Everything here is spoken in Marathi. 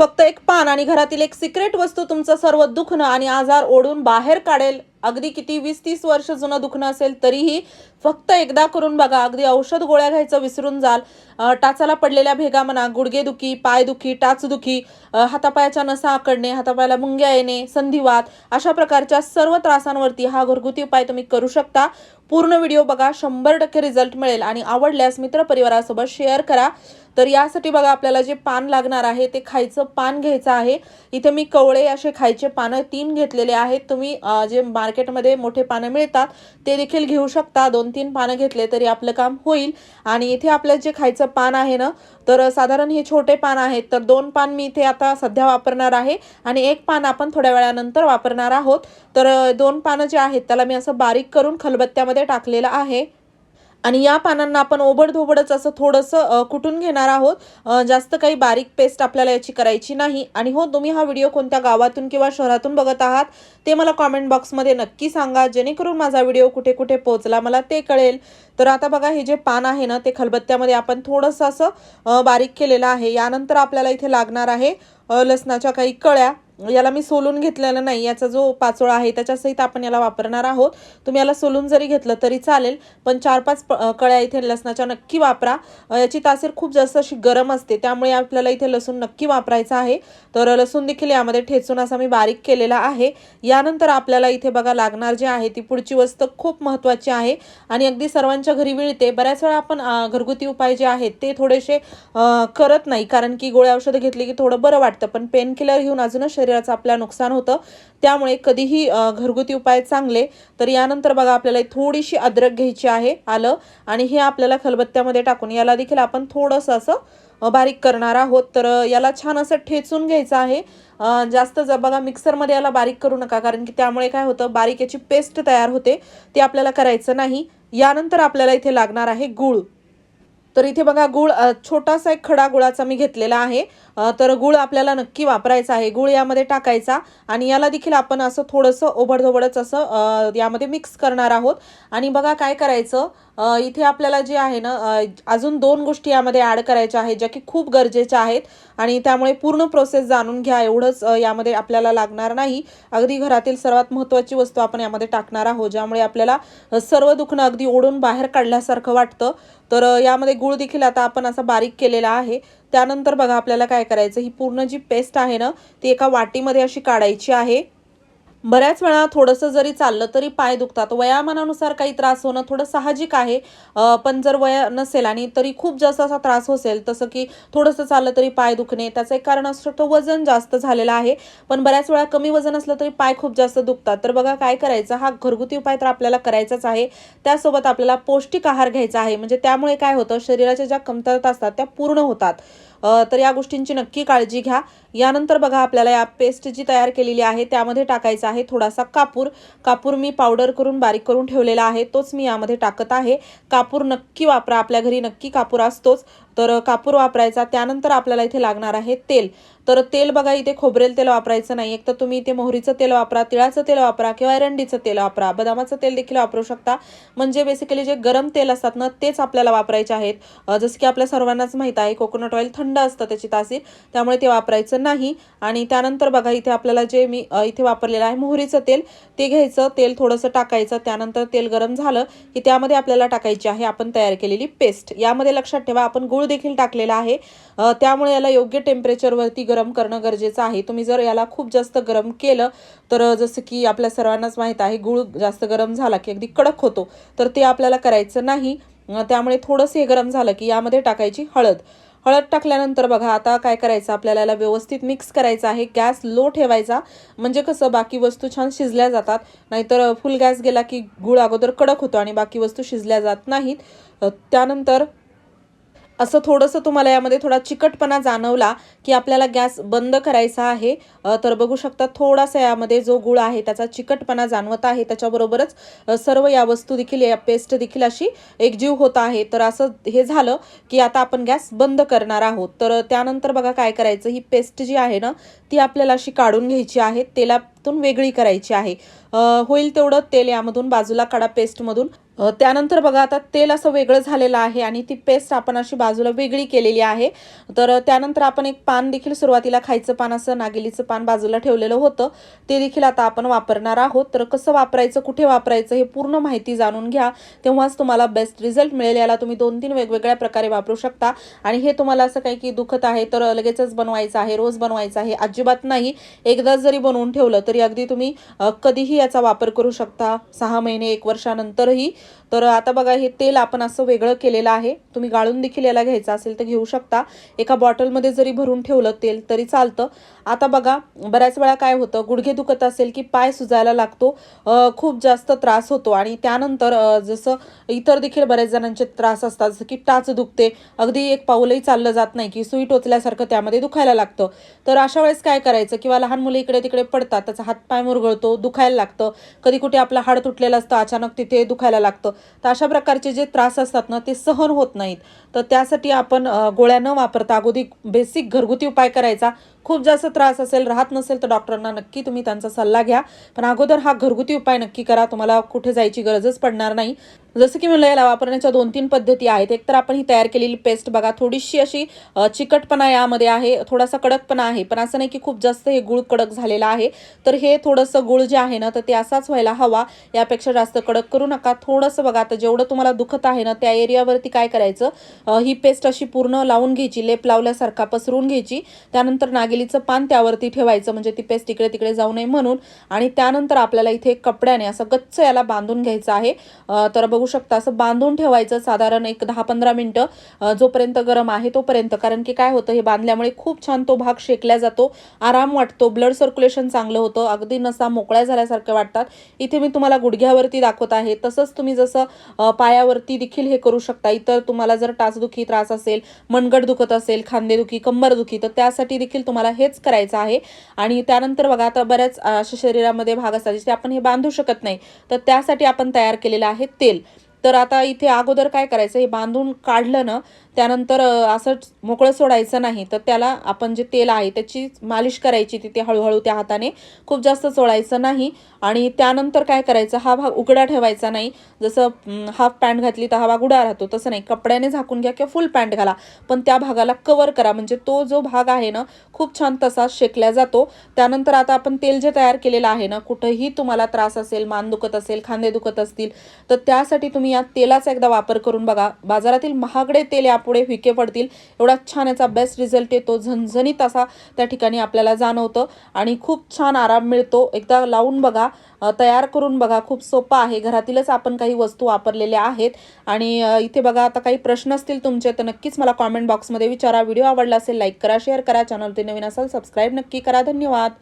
फक्त एक पान आणि घरातील एक सिक्रेट वस्तू तुमचं सर्व दुखणं आणि आजार ओढून बाहेर काढेल. अगदी किती वीस तीस वर्ष जुनं दुखणं असेल तरीही फक्त एकदा करून बघा. अगदी औषध गोळ्या घ्यायचं विसरून जाल. टाचाला पडलेल्या भेगा म्हणा गुडघेदुखी पायदुखी टाचदुखी हातापायाच्या नसा आकडणे हातापायाला मुंग्या येणे संधिवात अशा प्रकारच्या सर्व त्रासांवरती हा घरगुती उपाय तुम्ही करू शकता. पूर्ण व्हिडिओ बघा शंभर टक्के रिझल्ट मिळेल. आणि आवडल्यास मित्रपरिवारासोबत शेअर करा. तर यासाठी बघा आपल्याला जे पान लागणार आहे ते खायचं पान घ्यायचं आहे. इथे मी कवळे असे खायचे पानं तीन घेतलेले आहेत. तुम्ही जे जे मार्केटमध्ये मोठे पानं मिळतात ते देखील घेऊ शकता. दोन तीन पानं घेतले तरी आपलं काम होईल. आणि इथे आपलं जे खायचं पान आहे ना तर साधारण हे छोटे पान आहेत. तर दोन पान मी इथे आता सध्या वापरणार आहे. आणि एक पान आपण थोड्या वेळानंतर वापरणार आहोत. तर दोन पानं जे आहेत त्याला मी असं बारीक करून खलबत्त्यामध्ये टाकलेलं आहे. आणि या पानांना आपण ओबडधोबडच असं थोडंसं कुठून कुटून घेणार आहोत? जास्त काही बारीक पेस्ट आपल्याला याची करायची नाही. आणि हो तुम्ही हा व्हिडिओ कोणत्या गावातून किंवा शहरातून बघत आहात ते मला कॉमेंट बॉक्समध्ये नक्की सांगा. जेणेकरून माझा व्हिडिओ कुठे कुठे पोहोचला मला ते कळेल. तर आता बघा हे जे पान आहे ना ते खलबत्त्यामध्ये आपण थोडंसं असं बारीक केलेलं आहे. यानंतर आपल्याला इथे लागणार आहे लसणाच्या काही कळ्या. याला मी सोलून घेतलेला नाही याचा जो पाचोळा आहे त्याच्यासहित आपण याला वापरणार आहोत. तुम्ही याला सोलून जरी घेतलं तरी चालेल पण चार पाच प- कळ्या इथे लसणाच्या नक्की वापरा. याची तासीर खूप जास्त अशी गरम असते त्यामुळे आपल्याला इथे लसूण नक्की वापरायचा आहे. तर लसूण देखील यामध्ये ठेचून असा मी बारीक केलेला आहे. यानंतर आपल्याला इथे बघा लागणार जे आहे ती पुढची वस्तू खूप महत्त्वाची आहे आणि अगदी सर्वांच्या घरी मिळते. बऱ्याच वेळा आपण घरगुती उपाय जे आहेत ते थोडेसे करत नाही कारण की गोळ्या औषधं घेतली की थोडं बरं वाटतं पण पेन किलर घेऊन अजूनच शरीर शरीराचं आपल्या नुकसान होतं. त्यामुळे कधीही घरगुती उपाय चांगले तर यानंतर बघा आपल्याला थोडीशी अद्रक घ्यायची आहे आलं. आणि हे आपल्याला खलबत्त्यामध्ये टाकून याला देखील आपण थोडंसं असं बारीक करणार आहोत. तर याला छान असं ठेचून घ्यायचं आहे. जास्त जर बघा मिक्सरमध्ये याला बारीक करू नका कारण की त्यामुळे काय होतं बारीक याची पेस्ट तयार होते ते आपल्याला करायचं नाही. यानंतर आपल्याला इथे लागणार आहे गूळ. तर इथे बघा गुळ छोटासा एक खडा गुळाचा मी घेतलेला आहे. तर गुळ आपल्याला नक्की वापरायचा आहे. गुळ यामध्ये टाकायचा आणि याला देखील आपण असं थोडंसं ओबडधोबडच असं यामध्ये मिक्स करणार आहोत. आणि बघा काय करायचं? इथे आपल्याला जे आहे ना अजून दोन गोष्टी यामध्ये ॲड करायच्या आहेत ज्या की खूप गरजेच्या आहेत. आणि त्यामुळे पूर्ण प्रोसेस जाणून घ्या एवढंच यामध्ये आपल्याला लागणार नाही. अगदी घरातील सर्वात महत्त्वाची वस्तू आपण यामध्ये टाकणार आहोत ज्यामुळे आपल्याला सर्व दुखणं अगदी ओढून बाहेर काढल्यासारखं वाटतं. तर यामध्ये गुळ देखील आता आपण असा बारीक केलेला आहे. त्यानंतर बघा आपल्याला काय करायचं ही पूर्ण जी पेस्ट आहे ना ती एका वाटीमध्ये अशी काढायची आहे. बऱ्याच वेळा थोडंसं जरी चाललं तरी पाय दुखतात. वयामानानुसार काही त्रास होणं थोडं साहजिक आहे. पण जर वय नसेल आणि तरी खूप जास्त असा त्रास होसेल तसं की थोडंसं चाललं तरी पाय दुखणे त्याचं एक कारण असं शकतं वजन जास्त झालेलं आहे. पण बऱ्याच वेळा कमी वजन असलं तरी पाय खूप जास्त दुखतात. तर बघा काय करायचं हा घरगुती उपाय तर आपल्याला करायचाच आहे. त्यासोबत आपल्याला पौष्टिक आहार घ्यायचा आहे. म्हणजे त्यामुळे काय होतं शरीराच्या ज्या कमतरता असतात त्या पूर्ण होतात. तर या गोष्टींची नक्की काळजी घ्या. यानंतर बघा आपल्याला या पेस्ट जी तयार केलेली आहे त्यामध्ये टाकायचा आहे थोडासा कापूर. कापूर मी पावडर करून बारीक करून ठेवलेला आहे तोच मी यामध्ये टाकत आहे. कापूर नक्की वापरा आपल्या घरी नक्की कापूर असतोच. तर कापूर वापरायचा त्यानंतर आपल्याला इथे लागणार आहे तेल. तर तेल बघा इथे खोबरेल तेल वापरायचं नाही. एक तर तुम्ही इथे मोहरीचं तेल वापरा तिळाचं तेल वापरा किंवा एरंडीचं तेल वापरा. बदामाचं तेल देखील वापरू शकता. म्हणजे बेसिकली जे गरम तेल असतात ना तेच आपल्याला वापरायचे आहेत. जसं की आपल्या सर्वांनाच माहीत आहे कोकोनट ऑइल थंड असतं त्याची तासीर. त्यामुळे ते वापरायचं नाही. आणि त्यानंतर बघा इथे आपल्याला जे मी इथे वापरलेलं आहे मोहरीचं तेल ते घ्यायचं. तेल थोडंसं टाकायचं. त्यानंतर तेल गरम झालं की त्यामध्ये आपल्याला टाकायची आहे आपण तयार केलेली पेस्ट यामध्ये लक्षात ठेवा आपण गुळ देखील टाकलेला आहे. त्यामुळे याला योग्य टेम्परेचरवरती गरम करणं गरजेचं आहे. तुम्ही जर याला खूप जास्त गरम केलं तर जसं की आपल्या सर्वांनाच माहीत आहे गुळ जास्त गरम झाला की अगदी कडक होतो तर ते आपल्याला करायचं नाही. त्यामुळे थोडंसं हे गरम झालं की यामध्ये टाकायची हळद. हळद टाकल्यानंतर बघा आता काय करायचं? आपल्याला याला व्यवस्थित मिक्स करायचं आहे. गॅस लो ठेवायचा. म्हणजे कसं बाकी वस्तू छान शिजल्या जातात. नाहीतर फुल गॅस गेला की गुळ अगोदर कडक होतो आणि बाकी वस्तू शिजल्या जात नाहीत. त्यानंतर असं थोडंसं तुम्हाला यामध्ये थोडा चिकटपणा जाणवला की आपल्याला गॅस बंद करायचा आहे. तर बघू शकता थोडासा यामध्ये जो गुळ आहे त्याचा चिकटपणा जाणवत आहे. त्याच्याबरोबरच सर्व या वस्तू देखील या पेस्ट देखील अशी एकजीव होत आहे. तर असं हे झालं की आता आपण गॅस बंद करणार आहोत. तर त्यानंतर बघा काय करायचं ही पेस्ट जी आहे ना ती आपल्याला अशी काढून घ्यायची आहे. तेलातून वेगळी करायची आहे. होईल तेवढं तेल यामधून बाजूला काढा पेस्टमधून. त्यानंतर बघा आता तेल असं वेगळं झालेलं आहे आणि ती पेस्ट आपण अशी बाजूला वेगळी केलेली आहे. तर त्यानंतर आपण एक पान देखील सुरुवातीला खायचं पान असं नागिलीचं पान बाजूला ठेवलेलं होतं. ते देखील आता आपण वापरणार आहोत. तर कसं वापरायचं कुठे वापरायचं हे पूर्ण माहिती जाणून घ्या. तेव्हाच तुम्हाला बेस्ट रिझल्ट मिळेल. याला तुम्ही दोन तीन वेगवेगळ्या प्रकारे वापरू शकता. आणि हे तुम्हाला असं काही की दुखत आहे तर लगेचच बनवायचं आहे रोज बनवायचं आहे अजिबात नाही. एकदा जरी बनवून ठेवलं तरी अगदी तुम्ही कधीही याचा वापर करू शकता. सहा महिने एक वर्षानंतरही. तर आता बघा हे तेल आपण असं वेगळं केलेलं आहे. तुम्ही गाळून देखील याला घ्यायचं असेल तर घेऊ शकता. एका बॉटलमध्ये जरी भरून ठेवलं तेल तरी चालतं. आता बघा बऱ्याच वेळा काय होतं गुडघे दुखत असेल की पाय सुजायला लागतो खूप जास्त त्रास होतो. आणि त्यानंतर जसं इतर देखील बऱ्याच जणांचे त्रास असतात जसं की टाच दुखते अगदी एक पाऊलही चाललं जात नाही की सुई टोचल्यासारखं त्यामध्ये दुखायला लागतं. तर अशा वेळेस काय करायचं किंवा लहान मुलं इकडे तिकडे पडतात त्याचा हातपाय मुरगळतो दुखायला लागतं. कधी कुठे आपला हाड तुटलेला असतं अचानक तिथे दुखायला लागतं तर अशा प्रकारचे जे त्रास असतात ना ते सहन होत नाहीत. तर त्यासाठी आपण गोळ्या न वापरता अगोदर बेसिक घरगुती उपाय करायचा. खूप जास्त त्रास असेल राहत नसेल तर डॉक्टरांना नक्की तुम्ही त्यांचा सल्ला घ्या. पण अगोदर हा घरगुती उपाय नक्की करा. तुम्हाला कुठे जायची गरजच पडणार नाही. जसं की म्हणलं याला वापरण्याच्या दोन तीन पद्धती आहेत. एक तर आपण ही तयार केलेली पेस्ट बघा. थोडीशी अशी चिकटपणा यामध्ये आहे. थोडासा कडकपणा आहे. पण असं नाही की खूप जास्त हे गुळ कडक झालेलं आहे. तर हे थोडंसं गुळ जे आहे ना तर ते असाच व्हायला हवा. यापेक्षा जास्त कडक करू नका. थोडंसं बघा आता जेवढं तुम्हाला दुखत आहे ना त्या एरियावरती काय करायचं? ही पेस्ट अशी पूर्ण लावून घ्यायची. लेप लावल्यासारखा पसरून घ्यायची. त्यानंतर नागेलीचं पान त्यावरती ठेवायचं म्हणजे ती पेस्ट इकडे तिकडे जाऊ नये म्हणून. आणि त्यानंतर आपल्याला इथे कपड्याने असं गच्च याला बांधून घ्यायचं आहे. तर बघू शकता असं बांधून ठेवायचं साधारण एक दहा पंधरा मिनटं जोपर्यंत गरम आहे तोपर्यंत. कारण की काय होतं हे बांधल्यामुळे खूप छान तो भाग शेकला जातो. आराम वाटतो ब्लड सर्क्युलेशन चांगलं होतं. अगदी नसा मोकळ्या झाल्यासारख्या वाटतात. इथे मी तुम्हाला गुडघ्यावरती दाखवत आहे. तसंच तुम्ही जसं पायावरती देखील हे करू शकता. इतर तुम्हाला जर टाचदुखी त्रास असेल मनगट दुखत असेल खांदेदुखी कंबरदुखी तर त्यासाठी देखील तुम्हाला हेच करायचं आहे. आणि त्यानंतर बघा आता बऱ्याच अशा शरीरामध्ये भाग असतात जिथे आपण हे बांधू शकत नाही. तर त्यासाठी आपण तयार केलेलं आहे तेल. तर आता इथे अगोदर काय करायचं? हे बांधून काढलं ना त्यानंतर असं मोकळं सोडायचं नाही. तर त्याला आपण जे तेल आहे त्याची मालिश करायची तिथे हळूहळू त्या हाताने. खूप जास्त चोळायचं नाही. आणि त्यानंतर काय करायचं? हा भाग उघडा ठेवायचा नाही. जसं हाफ पॅन्ट घातली तर हा भाग उडा राहतो. तसं नाही. कपड्याने झाकून घ्या किंवा फुल पॅन्ट घाला. पण त्या भागाला कवर करा. म्हणजे तो जो भाग आहे ना खूप छान तसा शेकला जातो. त्यानंतर आता आपण तेल जे तयार केलेलं आहे ना कुठंही तुम्हाला त्रास असेल मान दुखत असेल खांदे दुखत असतील तर त्यासाठी तुम्ही या तेलाचा एकदा वापर करून बघा. बाजारातील महागडे तेल पुढे विके पडतील. एवढा छान याचा बेस्ट रिझल्ट येतो. झणझणीत असा त्या ठिकाणी आपल्याला जाणवतं. आणि खूप छान आराम मिळतो. एकदा लावून बघा. तयार करून बघा. खूप सोपं आहे. घरातीलच आपण काही वस्तू वापरलेल्या आहेत. आणि इथे बघा आता काही प्रश्न असतील तुमचे तर नक्कीच मला कॉमेंट बॉक्समध्ये विचारा. व्हिडिओ आवडला असेल लाईक करा शेअर करा. चॅनल ते नवीन असेल सबस्क्राईब नक्की करा. धन्यवाद.